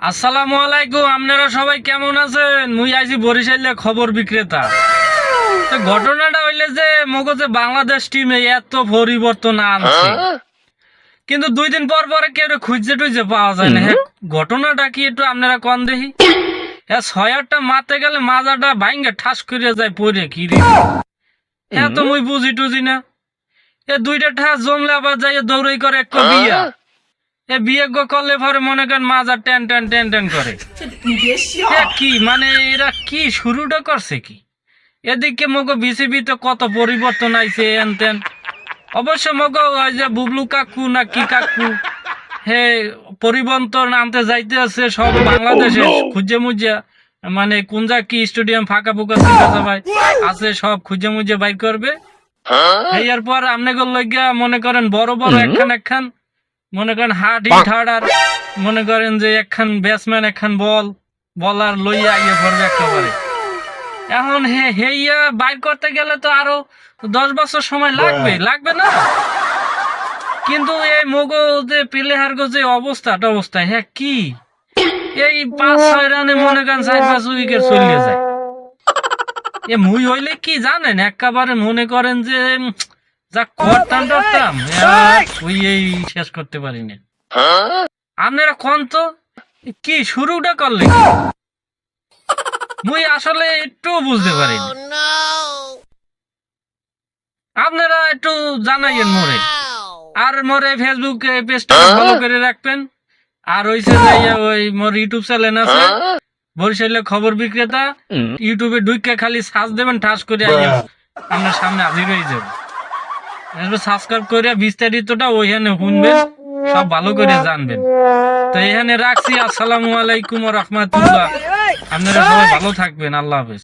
আসসালামু আলাইকুম আপনারা সবাই কেমন আছেন? মুই আইছি বরিশালে খবর বিক্রেতা। তো ঘটনাটা হইলে যে মগজে বাংলাদেশ টিমে এত পরিবর্তন আনছে। কিন্তু দুই দিন পর পরে কেউ খুঁজে টুজে পাওয়া যায় না। হ্যাঁ, ঘটনাটা কি একটু আপনারা কন দেখি? হ্যাঁ ছয় আটটা মারতে গেলে মাজাটা ভাঙ্গে ঠাস করে যায় পরে কি রে? হ্যাঁ তো মুই বুঝি টুজি না। এ দুইটা ঠাস জমলে আবার যাই দৌড়াই করে এক বিয়া। করলে পরে মনে করেন মাজা টেন টেন টেন টেন করে। কি মানে এরা কি শুরুটা করছে কি? এদিকে মগো বিসিবি তো কত পরিবর্তন আইছে এন তেন। অবশ্য মগো ওই যে বুবলু কাকু না কি কাকু হে পরিবর্তন আনতে যাইতে আছে সব বাংলাদেশে খুঁজে মুজে মানে কোন যা কি স্টেডিয়াম ফাঁকা ফুকা সবাই আছে সব খুঁজে মুজে বাইর করবে। এর পর আপনাকে লইগা মনে করেন বড় বড় একখান একখান মনে করেন হার্ট হিট হার্ট আর মনে করেন যে একখান ব্যাটসম্যান একখান বল বলার লইয়া ইয়ে পড়বে একেবারে। এখন হে হেইয়া বাইর করতে গেলে তো আরও দশ বছর সময় লাগবে লাগবে না? কিন্তু এই মগো যে প্লেয়ার গো যে অবস্থাটা অবস্থা হ্যাঁ কি? এই পাঁচ ছয় রানে মনে করেন চার পাঁচ উইকেট চলে যায়। এ মুই হইলে কি জানেন? একেবারে মনে করেন যে যা করতাম টরতাম আর ওই এই শেষ করতে পারি না আপনারা কোন তো? কি শুরুটা করলে মুই আসলে একটু বুঝতে পারি আপনারা একটু জানাইয়েন মোরে। আর মোরে ফেসবুক পেজটা ফলো করে রাখবেন। আর ওইসে যাইয়া ওই মোর ইউটিউব চ্যানেল আছে বরিশালের খবর বিক্রেতা ইউটিউবে ঢুকে খালি সার্চ দেবেন ঠাস করে আইয়া আপনার সামনে হাজির হয়ে যাবে। সাবস্ক্রাইব করে বিস্তারিতটা ওইখানে শুনবেন, সব ভালো করে জানবেন। তো এখানে রাখছি, আসসালামু আলাইকুম রহমতুল্লাহ। আপনারা সবাই ভালো থাকবেন, আল্লাহ হাফেজ।